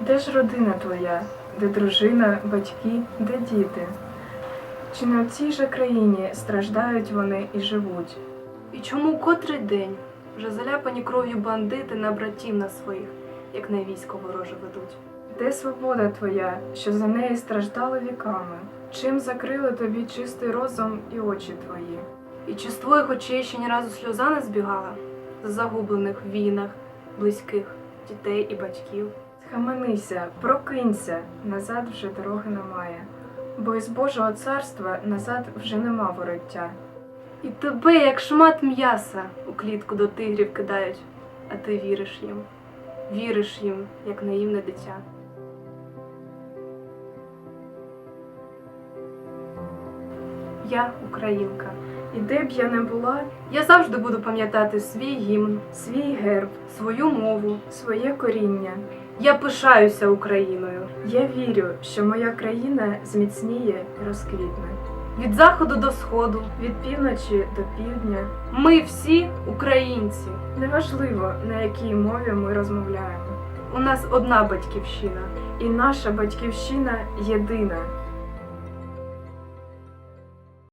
Де ж родина твоя, де дружина, батьки, де діти? Чи не в цій же країні страждають вони і живуть? І чому котрий день вже заляпані кров'ю бандити на братів на своїх, як на військо вороже ведуть? Де свобода твоя, що за неї страждали віками? Чим закрили тобі чистий розум і очі твої? І чи з твоїх очей ще ні разу сльоза не збігала з загублених в війнах, близьких, дітей і батьків? Схаменися, прокинься, назад вже дороги немає, бо із Божого царства назад вже нема вороття. І тебе, як шмат м'яса, у клітку до тигрів кидають, а ти віриш їм, віриш їм, як наївне дитя. Я українка. І де б я не була, Я завжди буду пам'ятати свій гімн, свій герб, свою мову. своє коріння. Я пишаюся Україною. Я вірю, що моя країна зміцніє і розквітне. Від заходу до сходу. Від півночі до півдня. Ми всі українці. Неважливо, на якій мові ми розмовляємо. У нас одна батьківщина. І наша батьківщина єдина.